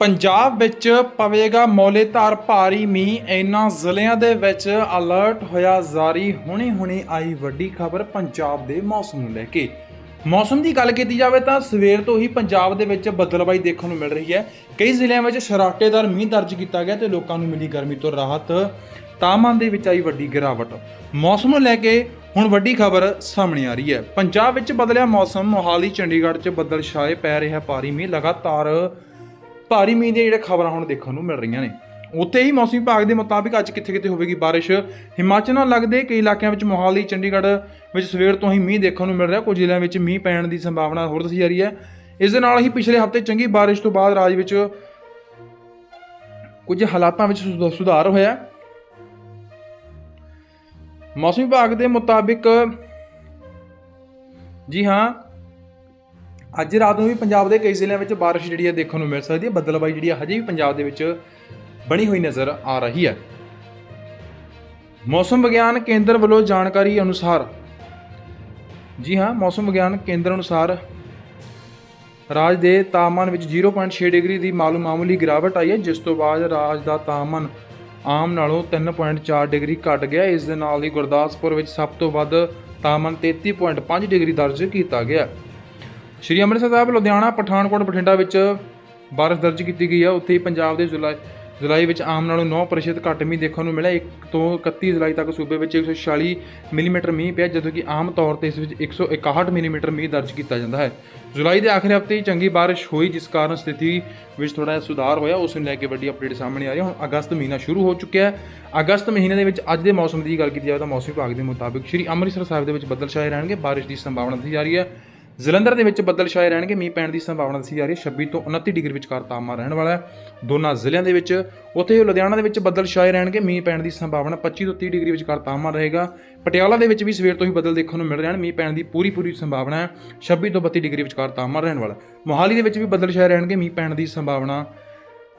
ਪੰਜਾਬ ਵਿੱਚ ਪਵੇਗਾ ਮੌਲੇਧਾਰ ਭਾਰੀ ਮੀਂਹ। ਇਨ੍ਹਾਂ ਜ਼ਿਲ੍ਹਿਆਂ ਦੇ ਵਿੱਚ ਅਲਰਟ ਹੋਇਆ ਜਾਰੀ। ਹੁਣੇ ਹੁਣੇ ਆਈ ਵੱਡੀ ਖਬਰ ਪੰਜਾਬ ਦੇ ਮੌਸਮ ਨੂੰ ਲੈ ਕੇ। ਮੌਸਮ ਦੀ ਗੱਲ ਕੀਤੀ ਜਾਵੇ ਤਾਂ ਸਵੇਰ ਤੋਂ ਹੀ ਪੰਜਾਬ ਦੇ ਵਿੱਚ ਬੱਦਲਬਾਈ ਦੇਖਣ ਨੂੰ ਮਿਲ ਰਹੀ ਹੈ। ਕਈ ਜ਼ਿਲ੍ਹਿਆਂ ਵਿੱਚ ਸ਼ਰਾਟੇਦਾਰ ਮੀਂਹ ਦਰਜ ਕੀਤਾ ਗਿਆ ਤੇ ਲੋਕਾਂ ਨੂੰ ਮਿਲੀ ਗਰਮੀ ਤੋਂ ਰਾਹਤ। ਤਾਪਮਾਨ ਦੇ ਵਿੱਚ ਆਈ ਵੱਡੀ ਗਿਰਾਵਟ। ਮੌਸਮ ਨੂੰ ਲੈ ਕੇ ਹੁਣ ਵੱਡੀ ਖਬਰ ਸਾਹਮਣੇ ਆ ਰਹੀ ਹੈ। ਪੰਜਾਬ ਵਿੱਚ ਬਦਲਿਆ ਮੌਸਮ। ਮੋਹਾਲੀ, ਚੰਡੀਗੜ੍ਹ 'ਚ ਬੱਦਲ ਛਾਏ ਪੈ ਰਿਹਾ ਭਾਰੀ ਮੀਂਹ। ਲਗਾਤਾਰ ਭਾਰੀ ਮੀਂਹ ਦੀਆਂ ਜਿਹੜੇ ਖਬਰਾਂ ਹੁਣ ਦੇਖਣ ਨੂੰ ਮਿਲ ਰਹੀਆਂ ਨੇ। ਉੱਥੇ ਹੀ ਮੌਸਮ ਵਿਭਾਗ ਦੇ ਮੁਤਾਬਿਕ ਅੱਜ ਕਿੱਥੇ-ਕਿੱਥੇ ਹੋਵੇਗੀ ਬਾਰਿਸ਼। ਹਿਮਾਚਲ ਨਾਲ ਲੱਗਦੇ ਕਈ ਇਲਾਕਿਆਂ ਵਿੱਚ ਮੋਹਾਲੀ ਚੰਡੀਗੜ੍ਹ ਵਿੱਚ ਸਵੇਰ ਤੋਂ ਹੀ ਮੀਂਹ ਦੇਖਣ ਨੂੰ ਮਿਲ ਰਿਹਾ। ਕੁਝ ਜ਼ਿਲ੍ਹਿਆਂ ਵਿੱਚ ਮੀਂਹ ਪੈਣ ਦੀ ਸੰਭਾਵਨਾ ਹੋਰ ਦੱਸੀ ਜਾ ਰਹੀ ਹੈ। ਇਸ ਦੇ ਨਾਲ ਹੀ ਪਿਛਲੇ ਹਫ਼ਤੇ ਚੰਗੀ ਬਾਰਿਸ਼ ਤੋਂ ਬਾਅਦ ਰਾਜ ਵਿੱਚ ਕੁਝ ਹਾਲਾਤਾਂ ਵਿੱਚ ਸੁਧਾਰ ਹੋਇਆ। ਮੌਸਮ ਵਿਭਾਗ ਦੇ ਮੁਤਾਬਿਕ, ਜੀ ਹਾਂ ਅੱਜ ਰਾਤ ਨੂੰ ਵੀ ਪੰਜਾਬ ਦੇ ਕਈ ਜ਼ਿਲ੍ਹਿਆਂ ਵਿੱਚ ਬਾਰਿਸ਼ ਜਿਹੜੀ ਹੈ ਦੇਖਣ ਨੂੰ ਮਿਲ ਸਕਦੀ ਹੈ। ਬੱਦਲਬਾਈ ਜਿਹੜੀ ਹੈ ਹਜੇ ਵੀ ਪੰਜਾਬ ਦੇ ਵਿੱਚ ਬਣੀ ਹੋਈ ਨਜ਼ਰ ਆ ਰਹੀ ਹੈ। ਮੌਸਮ ਵਿਗਿਆਨ ਕੇਂਦਰ ਵੱਲੋਂ ਜਾਣਕਾਰੀ ਅਨੁਸਾਰ, ਜੀ ਹਾਂ, ਮੌਸਮ ਵਿਗਿਆਨ ਕੇਂਦਰ ਅਨੁਸਾਰ ਰਾਜ ਦੇ ਤਾਪਮਾਨ ਵਿੱਚ 0.6 ਡਿਗਰੀ ਦੀ ਮਾਲੂਮ ਮਾਮੂਲੀ ਗਿਰਾਵਟ ਆਈ ਹੈ, ਜਿਸ ਤੋਂ ਬਾਅਦ ਰਾਜ ਦਾ ਤਾਪਮਾਨ ਆਮ ਨਾਲੋਂ 3.4 ਡਿਗਰੀ ਘਟ ਗਿਆ। ਇਸ ਦੇ ਨਾਲ ਹੀ ਗੁਰਦਾਸਪੁਰ ਵਿੱਚ ਸਭ ਤੋਂ ਵੱਧ ਤਾਪਮਾਨ 33.5 ਡਿਗਰੀ ਦਰਜ ਕੀਤਾ ਗਿਆ। ਸ਼੍ਰੀ ਅੰਮ੍ਰਿਤਸਰ ਸਾਹਿਬ, ਲੁਧਿਆਣਾ, ਪਠਾਨਕੋਟ, ਬਠਿੰਡਾ ਵਿੱਚ ਬਾਰਿਸ਼ ਦਰਜ ਕੀਤੀ ਗਈ ਹੈ ਉੱਥੇ ਹੀ ਪੰਜਾਬ ਦੇ ਜੁਲਾਈ ਜੁਲਾਈ ਵਿੱਚ ਆਮ ਨਾਲੋਂ 9% ਘੱਟ ਮੀਂਹ ਦੇਖਣ ਨੂੰ ਮਿਲਿਆ। 1 ਤੋਂ 31 ਜੁਲਾਈ ਤੱਕ ਸੂਬੇ ਵਿੱਚ 146 ਮਿਲੀਮੀਟਰ ਮੀਂਹ ਪਿਆ, ਜਦੋਂ ਕਿ ਆਮ ਤੌਰ ਤੇ ਇਸ ਵਿੱਚ 161 ਮਿਲੀਮੀਟਰ ਮੀਂਹ ਦਰਜ ਕੀਤਾ ਜਾਂਦਾ ਹੈ। ਜੁਲਾਈ ਦੇ ਆਖਰੀ ਹਫ਼ਤੇ ਹੀ ਚੰਗੀ ਬਾਰਿਸ਼ ਹੋਈ, ਜਿਸ ਕਾਰਨ ਸਥਿਤੀ ਵਿੱਚ ਥੋੜਾ ਜਿਹਾ ਸੁਧਾਰ ਹੋਇਆ। ਉਸ ਨੂੰ ਲੈ ਕੇ ਵੱਡੀ ਅਪਡੇਟ ਸਾਹਮਣੇ ਆ ਰਹੀ ਹੈ। ਹੁਣ ਅਗਸਤ ਮਹੀਨਾ ਸ਼ੁਰੂ ਹੋ ਚੁੱਕਿਆ ਹੈ। ਅਗਸਤ ਮਹੀਨੇ ਦੇ ਵਿੱਚ ਅੱਜ ਦੇ ਮੌਸਮ ਦੀ ਗੱਲ ਕੀਤੀ ਜਾਵੇ ਤਾਂ ਮੌਸਮ ਵਿਭਾਗ ਦੇ ਮੁਤਾਬਿਕ ਸ਼੍ਰੀ ਅੰਮ੍ਰਿਤਸਰ ਸਾਹਿਬ ਦੇ ਵਿੱਚ ਬੱਦਲ ਛਾਏ ਰਹਿਣਗੇ। ਬਾਰਿਸ਼ ਦੀ ਸੰਭਾਵਨਾ ਦਿੱਤੀ ਜਾ ਰਹੀ ਹੈ। ਜਲੰਧਰ ਦੇ ਵਿੱਚ ਬੱਦਲ ਛਾਏ ਰਹਿਣਗੇ, ਮੀਂਹ ਪੈਣ ਦੀ ਸੰਭਾਵਨਾ ਦੱਸੀ ਜਾ ਰਹੀ ਹੈ। 26 ਤੋਂ 29 ਡਿਗਰੀ ਵਿਚਕਾਰ ਤਾਪਮਾਨ ਰਹਿਣ ਵਾਲਾ ਹੈ। ਦੋਨਾਂ ਜ਼ਿਲ੍ਹਿਆਂ ਦੇ ਵਿੱਚ, ਉੱਥੇ ਲੁਧਿਆਣਾ ਦੇ ਵਿੱਚ ਬੱਦਲ ਛਾਏ ਰਹਿਣਗੇ, ਮੀਂਹ ਪੈਣ ਦੀ ਸੰਭਾਵਨਾ 25 ਤੋਂ 30 ਡਿਗਰੀ ਵਿਚਕਾਰ ਤਾਪਮਾਨ ਰਹੇਗਾ। ਪਟਿਆਲਾ ਦੇ ਵਿੱਚ ਵੀ ਸਵੇਰ ਤੋਂ ਹੀ ਬੱਦਲ ਦੇਖਣ ਨੂੰ ਮਿਲ ਰਹੇ ਹਨ ਮੀਂਹ ਪੈਣ ਦੀ ਪੂਰੀ ਪੂਰੀ ਸੰਭਾਵਨਾ ਹੈ। 26 ਤੋਂ 32 ਡਿਗਰੀ ਵਿਚਕਾਰ ਤਾਪਮਾਨ ਰਹਿਣ ਵਾਲਾ ਮੋਹਾਲੀ ਦੇ ਵਿੱਚ ਵੀ ਬੱਦਲ ਛਾਏ ਰਹਿਣਗੇ, ਮੀਂਹ ਪੈਣ ਦੀ ਸੰਭਾਵਨਾ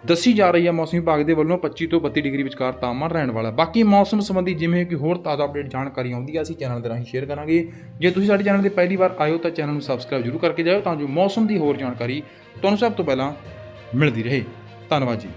ਦੱਸੀ ਜਾ ਰਹੀ ਹੈ ਮੌਸਮ ਵਿਭਾਗ ਦੇ ਵੱਲੋਂ 25 ਤੋਂ 32 ਡਿਗਰੀ ਵਿਚਕਾਰ ਤਾਪਮਾਨ ਰਹਿਣ ਵਾਲਾ ਬਾਕੀ ਮੌਸਮ ਸੰਬੰਧੀ ਜਿਵੇਂ ਕਿ ਹੋਰ ਤਾਜ਼ਾ ਅਪਡੇਟ ਜਾਣਕਾਰੀ ਆਉਂਦੀ ਹੈ, ਅਸੀਂ ਚੈਨਲ ਦੇ ਰਾਹੀਂ ਸ਼ੇਅਰ ਕਰਾਂਗੇ। ਜੇ ਤੁਸੀਂ ਸਾਡੇ ਚੈਨਲ ਤੇ ਪਹਿਲੀ ਵਾਰ ਆਏ ਹੋ ਤਾਂ ਚੈਨਲ ਨੂੰ ਸਬਸਕ੍ਰਾਈਬ ਜ਼ਰੂਰ ਕਰਕੇ ਜਾਇਓ ਤਾਂ ਜੋ ਮੌਸਮ ਦੀ ਹੋਰ ਜਾਣਕਾਰੀ ਤੁਹਾਨੂੰ ਸਭ ਤੋਂ ਪਹਿਲਾਂ ਮਿਲਦੀ ਰਹੇ। ਧੰਨਵਾਦ ਜੀ।